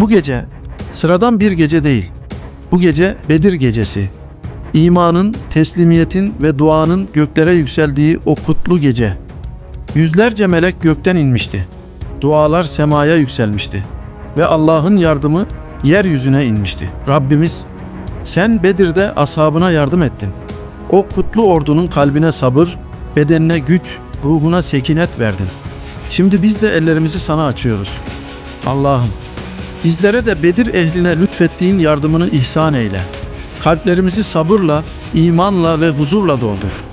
Bu gece sıradan bir gece değil. Bu gece Bedir gecesi. İmanın, teslimiyetin ve duanın göklere yükseldiği o kutlu gece. Yüzlerce melek gökten inmişti. Dualar semaya yükselmişti. Ve Allah'ın yardımı yeryüzüne inmişti. Rabbimiz, sen Bedir'de ashabına yardım ettin. O kutlu ordunun kalbine sabır, bedenine güç, ruhuna sekinet verdin. Şimdi biz de ellerimizi sana açıyoruz. Allah'ım, bizlere de Bedir ehline lütfettiğin yardımını ihsan eyle. Kalplerimizi sabırla, imanla ve huzurla doldur.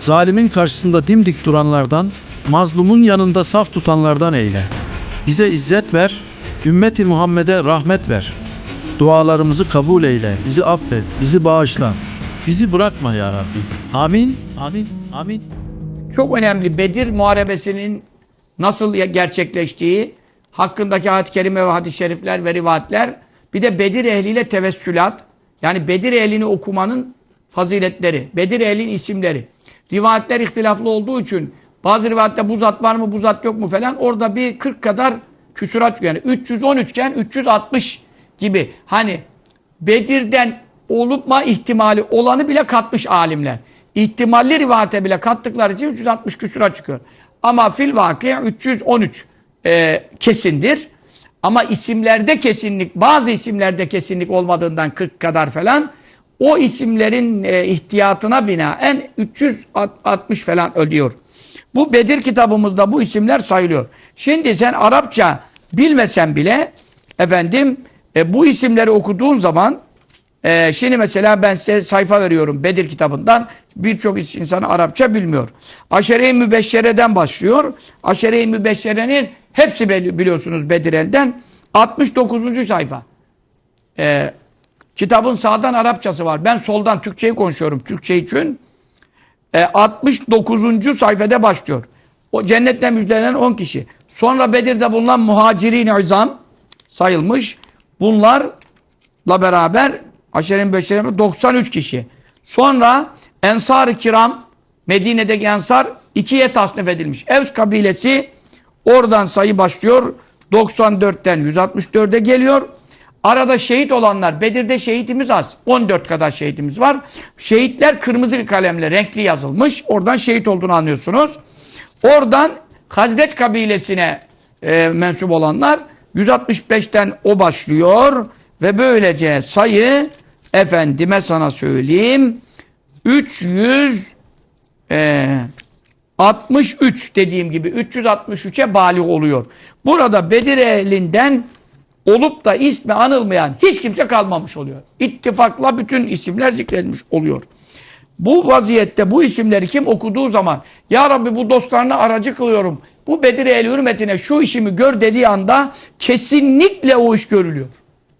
Zalimin karşısında dimdik duranlardan, mazlumun yanında saf tutanlardan eyle. Bize izzet ver, ümmeti Muhammed'e rahmet ver. Dualarımızı kabul eyle, bizi affet, bizi bağışla. Bizi bırakma ya Rabbi. Amin, amin, amin. Çok önemli Bedir Muharebesi'nin nasıl gerçekleştiği hakkındaki ayet-i kerime ve hadis-i şerifler ve rivayetler bir de Bedir ehliyle tevessülat yani Bedir ehlini okumanın faziletleri, Bedir ehlinin isimleri. Rivayetler ihtilaflı olduğu için bazı rivayette bu zat var mı bu zat yok mu falan orada bir 40 kadar küsurat. Yani 313 iken 360 gibi hani Bedir'den olupma ihtimali olanı bile katmış alimler. İhtimalli rivayete bile kattıkları için 360 küsura çıkıyor. Ama fil vakı 313 e, kesindir. Ama isimlerde kesinlik, bazı isimlerde kesinlik olmadığından 40 kadar falan o isimlerin e, ihtiyatına binaen 360 falan ölüyor. Bu Bedir kitabımızda bu isimler sayılıyor. Şimdi sen Arapça bilmesen bile efendim e, bu isimleri okuduğun zaman e, şimdi mesela ben size sayfa veriyorum Bedir kitabından. Birçok insan Arapça bilmiyor. Aşere-i Mübeşşere'den başlıyor. Aşere-i Mübeşşere'nin hepsi bili- biliyorsunuz Bedir elden. 69. sayfa. E, kitabın sağdan Arapçası var. Ben soldan Türkçeyi konuşuyorum. Türkçe için. E, 69. sayfada başlıyor. O cennetle müjdelenen 10 kişi. Sonra Bedir'de bulunan muhacirin izam sayılmış. Bunlarla beraber aşerin beşerin 93 kişi. Sonra Ensar-ı Kiram Medine'deki Ensar ikiye tasnif edilmiş. Evs kabilesi oradan sayı başlıyor. 94'ten 164'e geliyor. Arada şehit olanlar, Bedir'de şehitimiz az. 14 kadar şehitimiz var. Şehitler kırmızı kalemle renkli yazılmış. Oradan şehit olduğunu anlıyorsunuz. Oradan Hazret kabilesine e, mensup olanlar 165'ten o başlıyor. Ve böylece sayı efendime sana söyleyeyim 300 e, 63 dediğim gibi 363'e balik oluyor. Burada Bedir ehlinden olup da ismi anılmayan hiç kimse kalmamış oluyor. İttifakla bütün isimler zikredilmiş oluyor. Bu vaziyette bu isimleri kim okuduğu zaman Ya Rabbi bu dostlarına aracı kılıyorum. Bu Bedir ehli hürmetine şu işimi gör dediği anda kesinlikle o iş görülüyor.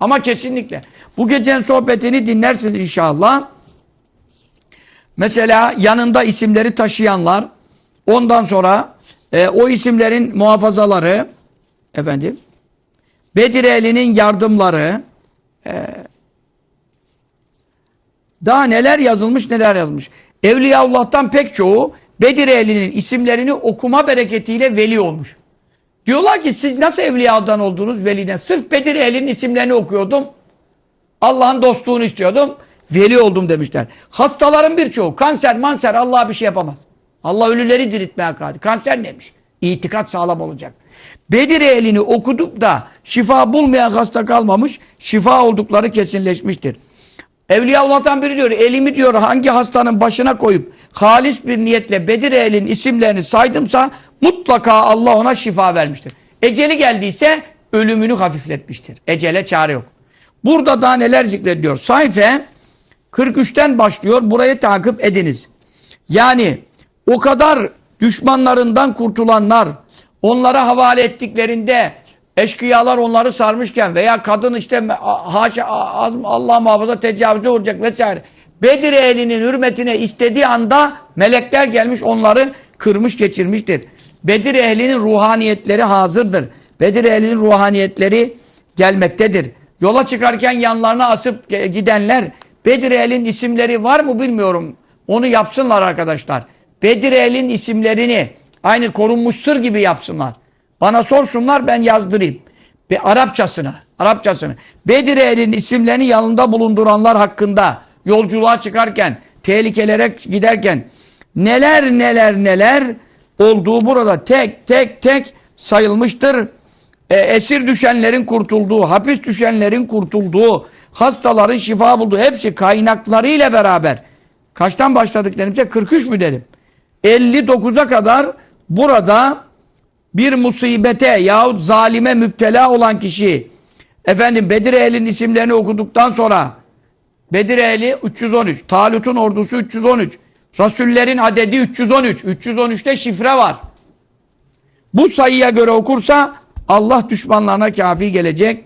Ama kesinlikle. Bu gecenin sohbetini dinlersiniz inşallah. Mesela yanında isimleri taşıyanlar, ondan sonra e, o isimlerin muhafazaları, efendim, Bedir ehlinin yardımları, e, daha neler yazılmış neler yazmış. Evliyaullah'tan pek çoğu Bedir ehlinin isimlerini okuma bereketiyle veli olmuş. Diyorlar ki siz nasıl evliyadan oldunuz veliden? Sırf Bedir ehlinin isimlerini okuyordum. Allah'ın dostluğunu istiyordum. Veli oldum demişler. Hastaların birçoğu kanser manser Allah'a bir şey yapamaz. Allah ölüleri diriltmeye kadir. Kanser neymiş? İtikat sağlam olacak. Bedir ehlini okudup da şifa bulmayan hasta kalmamış. Şifa oldukları kesinleşmiştir. Evliyaullah'tan biri diyor elimi diyor hangi hastanın başına koyup halis bir niyetle Bedir ehlinin isimlerini saydımsa mutlaka Allah ona şifa vermiştir. Eceli geldiyse ölümünü hafifletmiştir. Ecele çare yok. Burada daha neler zikrediyor? Sayfa 43'ten başlıyor. Burayı takip ediniz. Yani o kadar düşmanlarından kurtulanlar onlara havale ettiklerinde eşkıyalar onları sarmışken veya kadın işte Allah muhafaza tecavüze uğrayacak vesaire. Bedir ehlinin hürmetine istediği anda melekler gelmiş onları kırmış geçirmiştir. Bedir ehlinin ruhaniyetleri hazırdır. Bedir ehlinin ruhaniyetleri gelmektedir. Yola çıkarken yanlarına asıp gidenler Bedir ehlinin isimleri var mı bilmiyorum. Onu yapsınlar arkadaşlar. Bedir ehlinin isimlerini aynı korunmuş sır gibi yapsınlar. Bana sorsunlar ben yazdırayım. Ve Arapçasını, Arapçasını. Bedir ehlinin isimlerini yanında bulunduranlar hakkında yolculuğa çıkarken, tehlikelere giderken neler neler neler olduğu burada tek tek tek sayılmıştır. E, esir düşenlerin kurtulduğu, hapis düşenlerin kurtulduğu, hastaların şifa bulduğu hepsi kaynaklarıyla beraber. Kaçtan başladık denimse 43 mü dedim. 59'a kadar burada bir musibete yahut zalime müptela olan kişi efendim Bedir ehlinin isimlerini okuduktan sonra Bedir ehli 313, Talut'un ordusu 313, Rasullerin adedi 313, 313'te şifre var. Bu sayıya göre okursa Allah düşmanlarına kafi gelecek.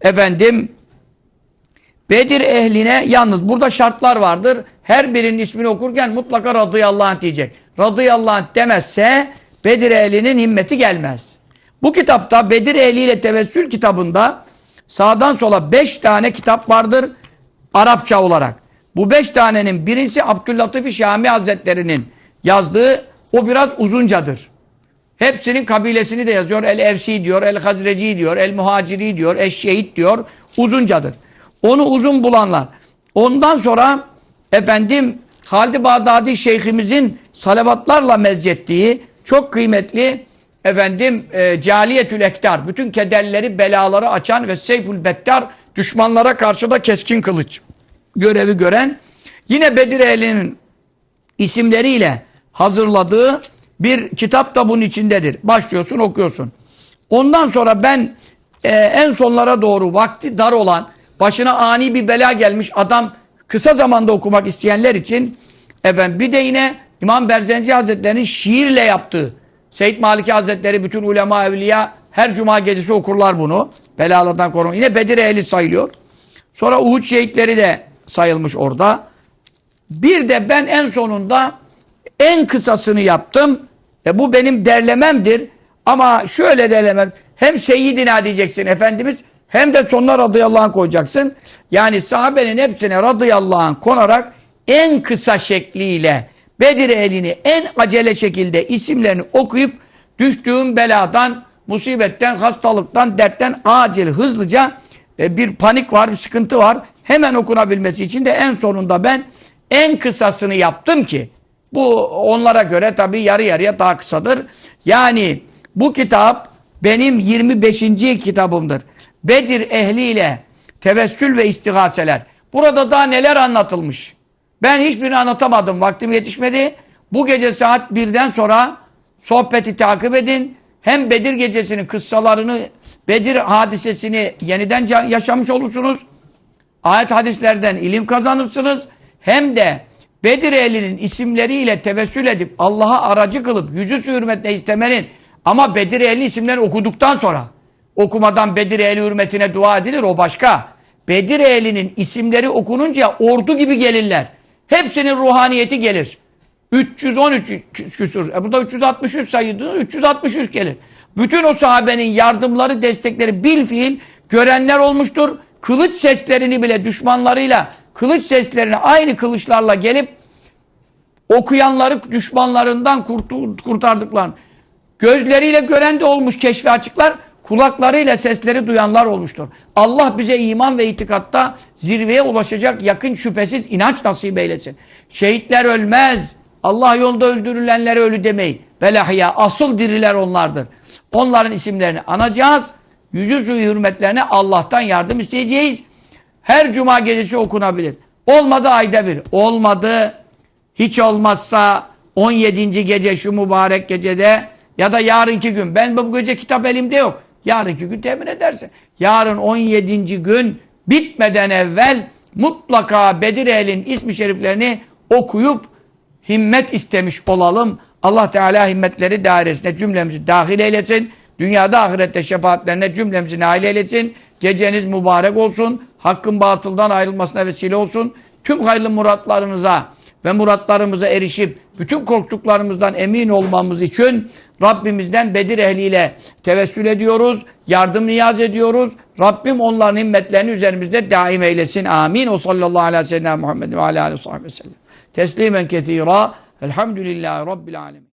Efendim Bedir ehline yalnız burada şartlar vardır. Her birinin ismini okurken mutlaka radıyallahu anh diyecek. Radıyallahu anh demezse Bedir ehlinin himmeti gelmez. Bu kitapta Bedir ehliyle tevessül kitabında sağdan sola beş tane kitap vardır Arapça olarak. Bu beş tanenin birincisi Abdüllatif Şami Hazretleri'nin yazdığı o biraz uzuncadır. Hepsinin kabilesini de yazıyor. El Evsi diyor, El Hazreci diyor, El Muhaciri diyor, El Şehit diyor. Uzuncadır. Onu uzun bulanlar. Ondan sonra efendim Halid-i Bağdadi Şeyhimizin salavatlarla mezcettiği çok kıymetli efendim e, Caliyetül Ektar. Bütün kederleri, belaları açan ve Seyful Bettar düşmanlara karşı da keskin kılıç görevi gören yine Bedir ehlinin isimleriyle hazırladığı bir kitap da bunun içindedir. Başlıyorsun okuyorsun. Ondan sonra ben e, en sonlara doğru vakti dar olan başına ani bir bela gelmiş adam kısa zamanda okumak isteyenler için efendim bir de yine İmam Berzenci Hazretleri'nin şiirle yaptığı Seyyid Maliki Hazretleri bütün ulema evliya her cuma gecesi okurlar bunu. Belalardan korun. Yine Bedir ehli sayılıyor. Sonra Uhud şehitleri de sayılmış orada. Bir de ben en sonunda en kısasını yaptım. E bu benim derlememdir. Ama şöyle derlemem. Hem Seyyidina diyeceksin Efendimiz hem de sonuna radıyallahu anh koyacaksın. Yani sahabenin hepsine radıyallahu anh konarak en kısa şekliyle Bedir elini en acele şekilde isimlerini okuyup düştüğüm beladan, musibetten, hastalıktan, dertten acil, hızlıca e, bir panik var, bir sıkıntı var. Hemen okunabilmesi için de en sonunda ben en kısasını yaptım ki bu onlara göre tabii yarı yarıya daha kısadır. Yani bu kitap benim 25. kitabımdır. Bedir ehliyle tevessül ve istigaseler. Burada daha neler anlatılmış. Ben hiçbirini anlatamadım. Vaktim yetişmedi. Bu gece saat 1'den sonra sohbeti takip edin. Hem Bedir gecesinin kıssalarını, Bedir hadisesini yeniden yaşamış olursunuz. Ayet hadislerden ilim kazanırsınız. Hem de Bedir ehlinin isimleriyle tevessül edip Allah'a aracı kılıp yüzü hürmetine istemenin ama Bedir ehlinin isimlerini okuduktan sonra okumadan Bedir ehli hürmetine dua edilir o başka. Bedir ehlinin isimleri okununca ordu gibi gelirler. Hepsinin ruhaniyeti gelir. 313 küsur. E burada 363 sayıdır. 363 gelir. Bütün o sahabenin yardımları, destekleri bil fiil görenler olmuştur. Kılıç seslerini bile düşmanlarıyla kılıç seslerini aynı kılıçlarla gelip okuyanları düşmanlarından kurtu- kurtardıklar. Gözleriyle gören de olmuş keşfi açıklar. Kulaklarıyla sesleri duyanlar olmuştur. Allah bize iman ve itikatta zirveye ulaşacak yakın şüphesiz inanç nasip eylesin. Şehitler ölmez. Allah yolda öldürülenlere ölü demeyin. Belahya asıl diriler onlardır. Onların isimlerini anacağız. Yüzü suyu hürmetlerine Allah'tan yardım isteyeceğiz. Her cuma gecesi okunabilir. Olmadı ayda bir. Olmadı. Hiç olmazsa 17. gece şu mübarek gecede ya da yarınki gün. Ben bu gece kitap elimde yok. Yarınki gün temin edersin. Yarın 17. gün bitmeden evvel mutlaka Bedir Ehl'in ismi şeriflerini okuyup himmet istemiş olalım. Allah Teala himmetleri dairesine cümlemizi dahil eylesin. Dünyada ahirette şefaatlerine cümlemizi nail eylesin. Geceniz mübarek olsun. Hakkın batıldan ayrılmasına vesile olsun. Tüm hayırlı muratlarınıza ve muratlarımıza erişip bütün korktuklarımızdan emin olmamız için Rabbimizden Bedir ehliyle tevessül ediyoruz. Yardım niyaz ediyoruz. Rabbim onların himmetlerini üzerimizde daim eylesin. Amin. O sallallahu aleyhi ve sellem Muhammed ve aleyhi ve sellem. Teslimen kethira. Elhamdülillahi Rabbil alemin.